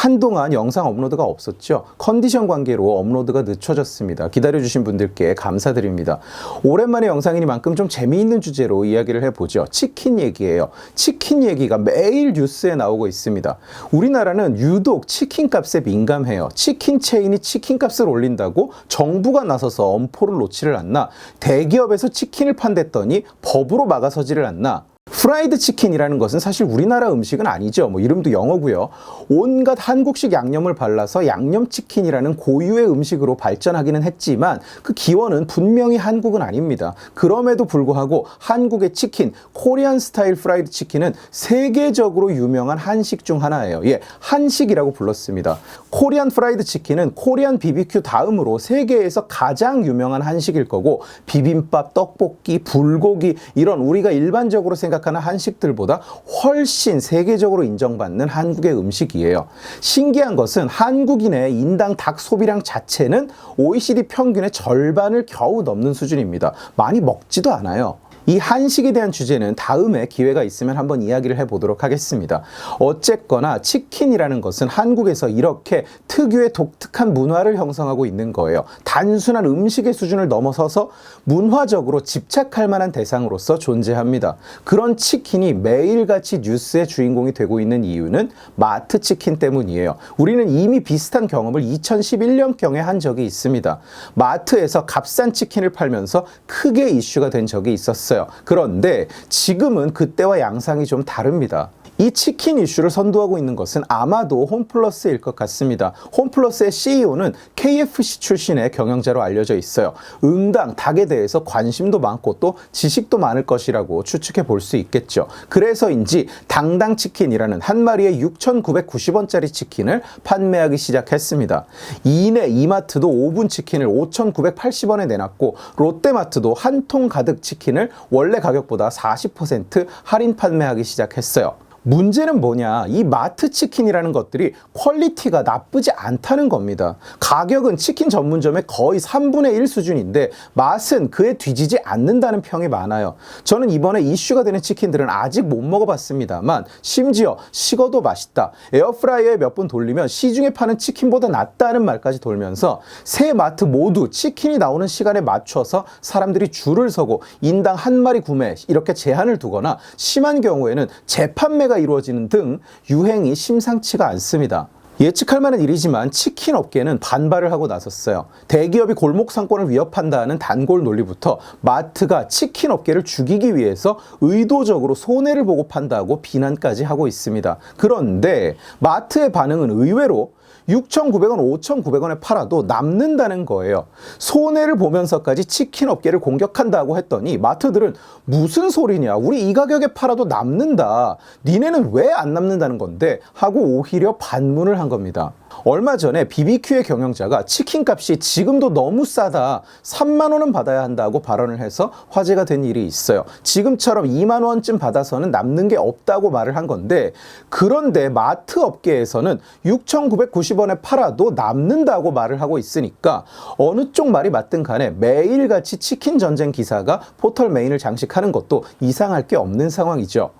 한동안 영상 업로드가 없었죠. 컨디션 관계로 업로드가 늦춰졌습니다. 기다려주신 분들께 감사드립니다. 오랜만에 영상이니만큼 좀 재미있는 주제로 이야기를 해보죠. 치킨 얘기예요. 치킨 얘기가 매일 뉴스에 나오고 있습니다. 우리나라는 유독 치킨 값에 민감해요. 치킨 체인이 치킨 값을 올린다고 정부가 나서서 엄포를 놓지를 않나. 대기업에서 치킨을 판댔더니 법으로 막아서지를 않나. 프라이드 치킨이라는 것은 사실 우리나라 음식은 아니죠. 뭐 이름도 영어고요. 온갖 한국식 양념을 발라서 양념치킨이라는 고유의 음식으로 발전하기는 했지만 그 기원은 분명히 한국은 아닙니다. 그럼에도 불구하고 한국의 치킨, 코리안 스타일 프라이드 치킨은 세계적으로 유명한 한식 중 하나예요. 예, 한식이라고 불렀습니다. 코리안 프라이드 치킨은 코리안 비비큐 다음으로 세계에서 가장 유명한 한식일 거고 비빔밥, 떡볶이, 불고기 이런 우리가 일반적으로 생각하는 한식들보다 훨씬 세계적으로 인정받는 한국의 음식이에요. 신기한 것은 한국인의 인당 닭 소비량 자체는 OECD 평균의 절반을 겨우 넘는 수준입니다. 많이 먹지도 않아요. 이 한식에 대한 주제는 다음에 기회가 있으면 한번 이야기를 해보도록 하겠습니다. 어쨌거나 치킨이라는 것은 한국에서 이렇게 특유의 독특한 문화를 형성하고 있는 거예요. 단순한 음식의 수준을 넘어서서 문화적으로 집착할 만한 대상으로서 존재합니다. 그런 치킨이 매일같이 뉴스의 주인공이 되고 있는 이유는 마트 치킨 때문이에요. 우리는 이미 비슷한 경험을 2011년경에 한 적이 있습니다. 마트에서 값싼 치킨을 팔면서 크게 이슈가 된 적이 있었어요. 그런데 지금은 그때와 양상이 좀 다릅니다. 이 치킨 이슈를 선도하고 있는 것은 아마도 홈플러스일 것 같습니다. 홈플러스의 CEO는 KFC 출신의 경영자로 알려져 있어요. 응당 닭에 대해서 관심도 많고 또 지식도 많을 것이라고 추측해 볼 수 있겠죠. 그래서인지 당당 치킨이라는 한 마리에 6,990원짜리 치킨을 판매하기 시작했습니다. 이내 이마트도 5분 치킨을 5,980원에 내놨고 롯데마트도 한 통 가득 치킨을 원래 가격보다 40% 할인 판매하기 시작했어요. 문제는 뭐냐? 이 마트 치킨이라는 것들이 퀄리티가 나쁘지 않다는 겁니다. 가격은 치킨 전문점의 거의 3분의 1 수준인데 맛은 그에 뒤지지 않는다는 평이 많아요. 저는 이번에 이슈가 되는 치킨들은 아직 못 먹어봤습니다만 심지어 식어도 맛있다. 에어프라이어에 몇 번 돌리면 시중에 파는 치킨보다 낫다는 말까지 돌면서 새 마트 모두 치킨이 나오는 시간에 맞춰서 사람들이 줄을 서고 인당 한 마리 구매 이렇게 제한을 두거나 심한 경우에는 재판매가 이루어지는 등 유행이 심상치가 않습니다. 예측할 만한 일이지만 치킨 업계는 반발을 하고 나섰어요. 대기업이 골목 상권을 위협한다는 단골 논리부터 마트가 치킨 업계를 죽이기 위해서 의도적으로 손해를 보고 판다고 비난까지 하고 있습니다. 그런데 마트의 반응은 의외로 6,900원, 5,900원에 팔아도 남는다는 거예요. 손해를 보면서까지 치킨 업계를 공격한다고 했더니 마트들은 무슨 소리냐. 우리 이 가격에 팔아도 남는다. 니네는 왜 안 남는다는 건데 하고 오히려 반문을 한 겁니다. 얼마 전에 BBQ의 경영자가 치킨 값이 지금도 너무 싸다. 3만 원은 받아야 한다고 발언을 해서 화제가 된 일이 있어요. 지금처럼 2만 원쯤 받아서는 남는 게 없다고 말을 한 건데 그런데 마트 업계에서는 6,990원 에 팔아도 남는다고 말을 하고 있으니까 어느 쪽 말이 맞든 간에 매일같이 치킨 전쟁 기사가 포털 메인을 장식하는 것도 이상할 게 없는 상황이죠.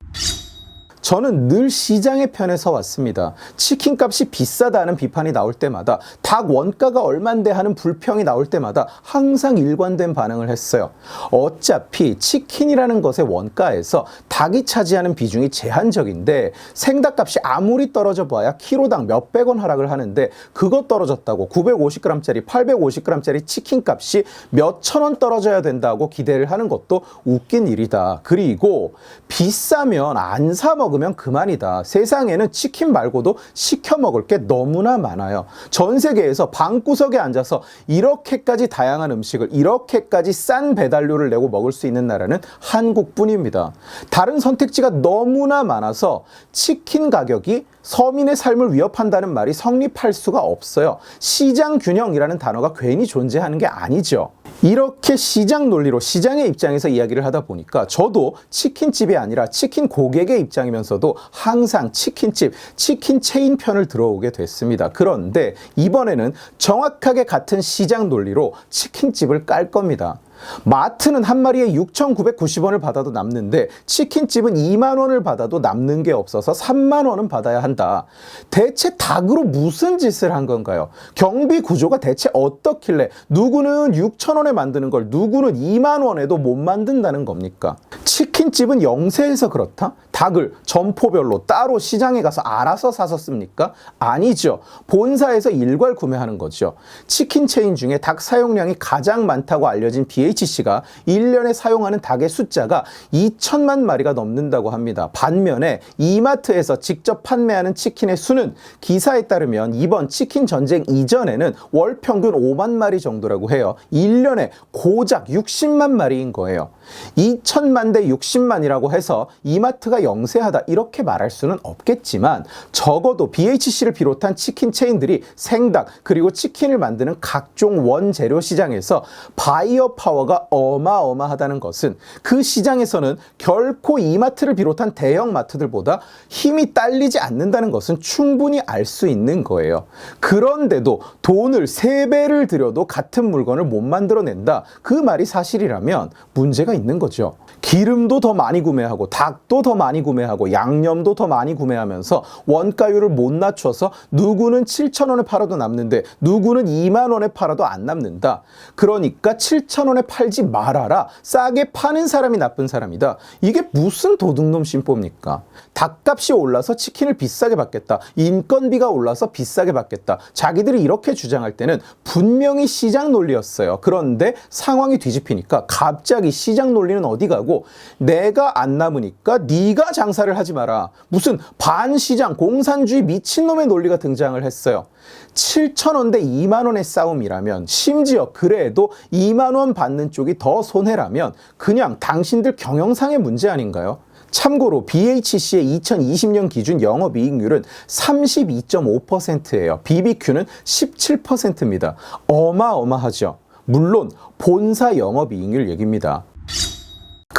저는 늘 시장의 편에 서 왔습니다. 치킨 값이 비싸다는 비판이 나올 때마다 닭 원가가 얼만데 하는 불평이 나올 때마다 항상 일관된 반응을 했어요. 어차피 치킨이라는 것의 원가에서 닭이 차지하는 비중이 제한적인데 생닭 값이 아무리 떨어져 봐야 키로당 몇백 원 하락을 하는데 그거 떨어졌다고 950g짜리 850g짜리 치킨 값이 몇천 원 떨어져야 된다고 기대를 하는 것도 웃긴 일이다. 그리고 비싸면 안 사 먹 으면 그만이다. 세상에는 치킨 말고도 시켜 먹을 게 너무나 많아요. 전 세계에서 방구석에 앉아서 이렇게까지 다양한 음식을 이렇게까지 싼 배달료를 내고 먹을 수 있는 나라는 한국뿐입니다. 다른 선택지가 너무나 많아서 치킨 가격이 서민의 삶을 위협한다는 말이 성립할 수가 없어요. 시장 균형이라는 단어가 괜히 존재하는 게 아니죠. 이렇게 시장 논리로 시장의 입장에서 이야기를 하다 보니까 저도 치킨집이 아니라 치킨 고객의 입장이면서도 항상 치킨집, 치킨 체인 편을 들어오게 됐습니다. 그런데 이번에는 정확하게 같은 시장 논리로 치킨집을 깔 겁니다. 마트는 한 마리에 6,990원을 받아도 남는데 치킨집은 2만 원을 받아도 남는 게 없어서 3만 원은 받아야 한다. 대체 닭으로 무슨 짓을 한 건가요? 경비 구조가 대체 어떻길래 누구는 6천 원에 만드는 걸 누구는 2만 원에도 못 만든다는 겁니까? 치킨집은 영세해서 그렇다? 닭을 점포별로 따로 시장에 가서 알아서 사서 씁니까? 아니죠. 본사에서 일괄 구매하는 거죠. 치킨 체인 중에 닭 사용량이 가장 많다고 알려진 BHC가 1년에 사용하는 닭의 숫자가 2천만 마리가 넘는다고 합니다. 반면에 이마트에서 직접 판매하는 치킨의 수는 기사에 따르면 이번 치킨 전쟁 이전에는 월 평균 5만 마리 정도라고 해요. 1년에 고작 60만 마리인 거예요. 2천만 대 60만이라고 해서 이마트가 영세하다 이렇게 말할 수는 없겠지만 적어도 BHC를 비롯한 치킨 체인들이 생닭 그리고 치킨을 만드는 각종 원재료 시장에서 바이어 파워가 어마어마하다는 것은 그 시장에서는 결코 이마트를 비롯한 대형 마트들보다 힘이 딸리지 않는다는 것은 충분히 알 수 있는 거예요. 그런데도 돈을 세배를 들여도 같은 물건을 못 만들어낸다. 그 말이 사실이라면 문제가 있는 거죠. 기름도 더 많이 구매하고 닭도 더 많이 구매하고 양념도 더 많이 구매하면서 원가율을 못 낮춰서 누구는 7천 원에 팔아도 남는데 누구는 2만 원에 팔아도 안 남는다. 그러니까 7천 원에 팔지 말아라. 싸게 파는 사람이 나쁜 사람이다. 이게 무슨 도둑놈 심보입니까? 닭값이 올라서 치킨을 비싸게 받겠다. 인건비가 올라서 비싸게 받겠다. 자기들이 이렇게 주장할 때는 분명히 시장 논리였어요. 그런데 상황이 뒤집히니까 갑자기 시장 논리는 어디 가고 내가 안 남으니까 네가 장사를 하지 마라. 무슨 반시장 공산주의 미친놈의 논리가 등장을 했어요. 7천 원대 2만 원의 싸움이라면 심지어 그래도 2만 원 받는 쪽이 더 손해라면 그냥 당신들 경영상의 문제 아닌가요? 참고로 BHC의 2020년 기준 영업이익률은 32.5%예요. BBQ는 17%입니다. 어마어마하죠. 물론 본사 영업이익률 얘기입니다.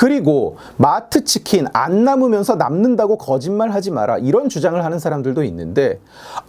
그리고 마트 치킨 안 남으면서 남는다고 거짓말 하지 마라. 이런 주장을 하는 사람들도 있는데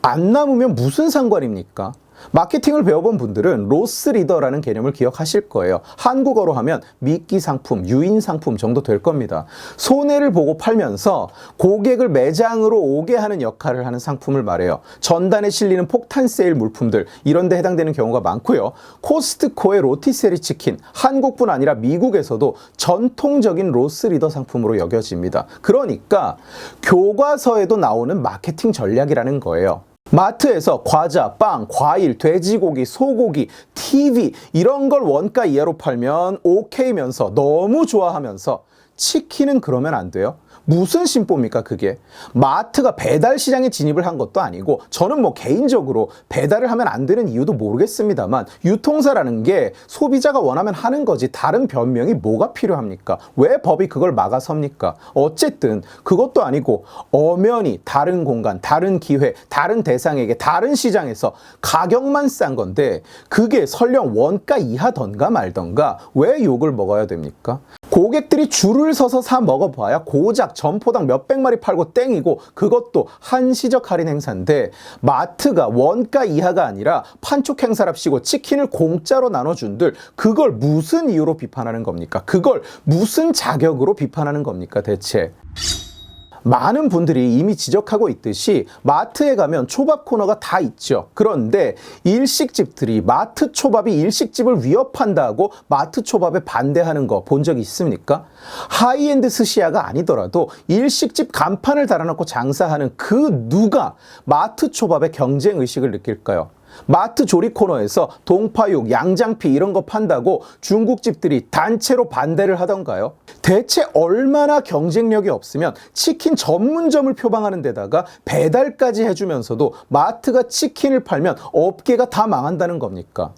안 남으면 무슨 상관입니까? 마케팅을 배워본 분들은 로스 리더라는 개념을 기억하실 거예요. 한국어로 하면 미끼 상품, 유인 상품 정도 될 겁니다. 손해를 보고 팔면서 고객을 매장으로 오게 하는 역할을 하는 상품을 말해요. 전단에 실리는 폭탄 세일 물품들 이런 데 해당되는 경우가 많고요. 코스트코의 로티세리 치킨, 한국뿐 아니라 미국에서도 전통적인 로스 리더 상품으로 여겨집니다. 그러니까 교과서에도 나오는 마케팅 전략이라는 거예요. 마트에서 과자, 빵, 과일, 돼지고기, 소고기, TV 이런 걸 원가 이하로 팔면 오케이면서 너무 좋아하면서 치킨은 그러면 안 돼요? 무슨 심보입니까 그게? 마트가 배달 시장에 진입을 한 것도 아니고 저는 뭐 개인적으로 배달을 하면 안 되는 이유도 모르겠습니다만 유통사라는 게 소비자가 원하면 하는 거지 다른 변명이 뭐가 필요합니까? 왜 법이 그걸 막아섭니까? 어쨌든 그것도 아니고 엄연히 다른 공간, 다른 기회, 다른 대상에게 다른 시장에서 가격만 싼 건데 그게 설령 원가 이하던가 말던가 왜 욕을 먹어야 됩니까? 고객들이 줄을 서서 사 먹어봐야 고작 점포당 몇백 마리 팔고 땡이고 그것도 한시적 할인 행사인데 마트가 원가 이하가 아니라 판촉 행사랍시고 치킨을 공짜로 나눠준들 그걸 무슨 이유로 비판하는 겁니까? 그걸 무슨 자격으로 비판하는 겁니까 대체? 많은 분들이 이미 지적하고 있듯이 마트에 가면 초밥 코너가 다 있죠. 그런데 일식집들이 마트 초밥이 일식집을 위협한다고 마트 초밥에 반대하는 거 본 적 있습니까? 하이엔드 스시야가 아니더라도 일식집 간판을 달아놓고 장사하는 그 누가 마트 초밥의 경쟁 의식을 느낄까요? 마트 조리 코너에서 동파육, 양장피 이런 거 판다고 중국집들이 단체로 반대를 하던가요? 대체 얼마나 경쟁력이 없으면 치킨 전문점을 표방하는 데다가 배달까지 해주면서도 마트가 치킨을 팔면 업계가 다 망한다는 겁니까?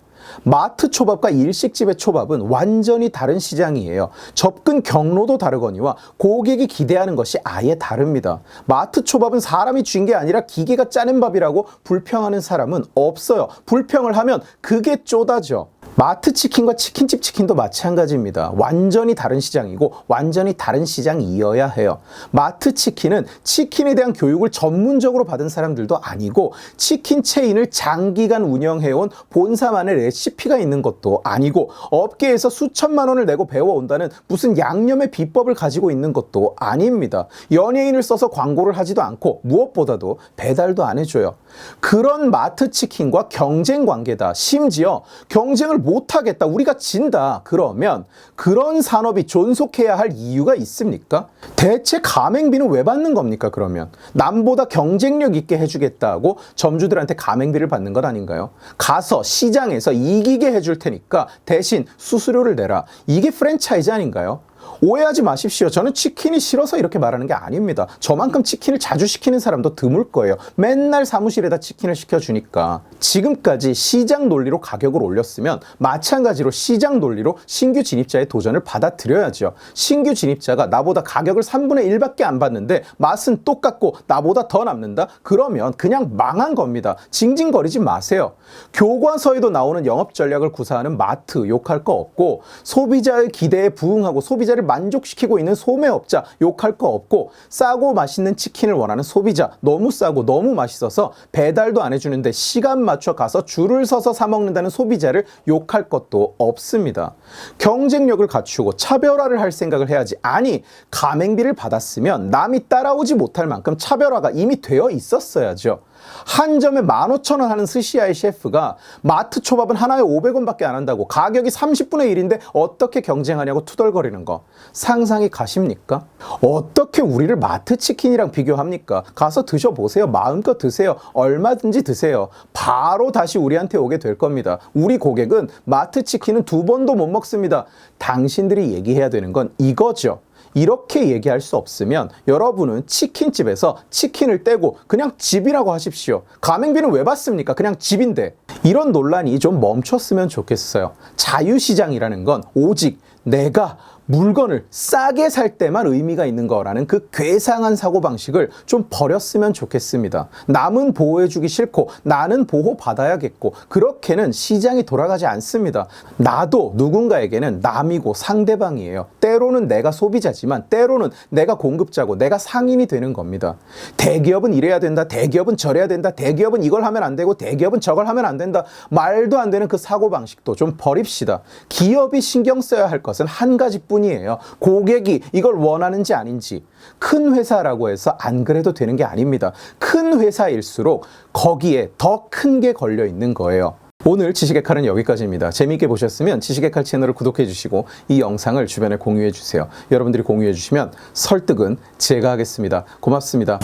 마트 초밥과 일식집의 초밥은 완전히 다른 시장이에요. 접근 경로도 다르거니와 고객이 기대하는 것이 아예 다릅니다. 마트 초밥은 사람이 쥔 게 아니라 기계가 짜낸 밥이라고 불평하는 사람은 없어요. 불평을 하면 그게 쪼다죠. 마트 치킨과 치킨집 치킨도 마찬가지입니다. 완전히 다른 시장이고 완전히 다른 시장이어야 해요. 마트 치킨은 치킨에 대한 교육을 전문적으로 받은 사람들도 아니고 치킨 체인을 장기간 운영해온 본사만의 레시피가 있는 것도 아니고 업계에서 수천만 원을 내고 배워온다는 무슨 양념의 비법을 가지고 있는 것도 아닙니다. 연예인을 써서 광고를 하지도 않고 무엇보다도 배달도 안 해줘요. 그런 마트 치킨과 경쟁 관계다. 심지어 경쟁을 못하겠다. 우리가 진다. 그러면 그런 산업이 존속해야 할 이유가 있습니까? 대체 가맹비는 왜 받는 겁니까? 그러면 남보다 경쟁력 있게 해주겠다고 점주들한테 가맹비를 받는 것 아닌가요? 가서 시장에서 이기게 해줄 테니까 대신 수수료를 내라. 이게 프랜차이즈 아닌가요? 오해하지 마십시오. 저는 치킨이 싫어서 이렇게 말하는 게 아닙니다. 저만큼 치킨을 자주 시키는 사람도 드물 거예요. 맨날 사무실에다 치킨을 시켜주니까. 지금까지 시장 논리로 가격을 올렸으면 마찬가지로 시장 논리로 신규 진입자의 도전을 받아들여야죠. 신규 진입자가 나보다 가격을 3분의 1밖에 안 받는데 맛은 똑같고 나보다 더 남는다? 그러면 그냥 망한 겁니다. 징징거리지 마세요. 교과서에도 나오는 영업 전략을 구사하는 마트 욕할 거 없고 소비자의 기대에 부응하고 소비자를 만족시키고 있는 소매업자 욕할 거 없고 싸고 맛있는 치킨을 원하는 소비자 너무 싸고 너무 맛있어서 배달도 안 해주는데 시간 맞춰 가서 줄을 서서 사 먹는다는 소비자를 욕할 것도 없습니다. 경쟁력을 갖추고 차별화를 할 생각을 해야지. 아니 가맹비를 받았으면 남이 따라오지 못할 만큼 차별화가 이미 되어 있었어야죠. 한 점에 15,000원 하는 스시야의 셰프가 마트 초밥은 하나에 500원밖에 안 한다고 가격이 30분의 1인데 어떻게 경쟁하냐고 투덜거리는 거 상상이 가십니까? 어떻게 우리를 마트 치킨이랑 비교합니까? 가서 드셔보세요. 마음껏 드세요. 얼마든지 드세요. 바로 다시 우리한테 오게 될 겁니다. 우리 고객은 마트 치킨은 두 번도 못 먹습니다. 당신들이 얘기해야 되는 건 이거죠. 이렇게 얘기할 수 없으면 여러분은 치킨집에서 치킨을 떼고 그냥 집이라고 하십시오. 가맹비는 왜 받습니까? 그냥 집인데. 이런 논란이 좀 멈췄으면 좋겠어요. 자유시장이라는 건 오직 내가 물건을 싸게 살 때만 의미가 있는 거라는 그 괴상한 사고방식을 좀 버렸으면 좋겠습니다. 남은 보호해주기 싫고 나는 보호받아야겠고 그렇게는 시장이 돌아가지 않습니다. 나도 누군가에게는 남이고 상대방이에요. 때로는 내가 소비자지만 때로는 내가 공급자고 내가 상인이 되는 겁니다. 대기업은 이래야 된다. 대기업은 저래야 된다. 대기업은 이걸 하면 안 되고 대기업은 저걸 하면 안 된다. 말도 안 되는 그 사고방식도 좀 버립시다. 기업이 신경 써야 할 것은 한 가지 뿐이에요. 고객이 이걸 원하는지 아닌지. 큰 회사라고 해서 안 그래도 되는 게 아닙니다. 큰 회사일수록 거기에 더 큰 게 걸려 있는 거예요. 오늘 지식의 칼은 여기까지입니다. 재미있게 보셨으면 지식의 칼 채널을 구독해 주시고 이 영상을 주변에 공유해 주세요. 여러분들이 공유해 주시면 설득은 제가 하겠습니다. 고맙습니다.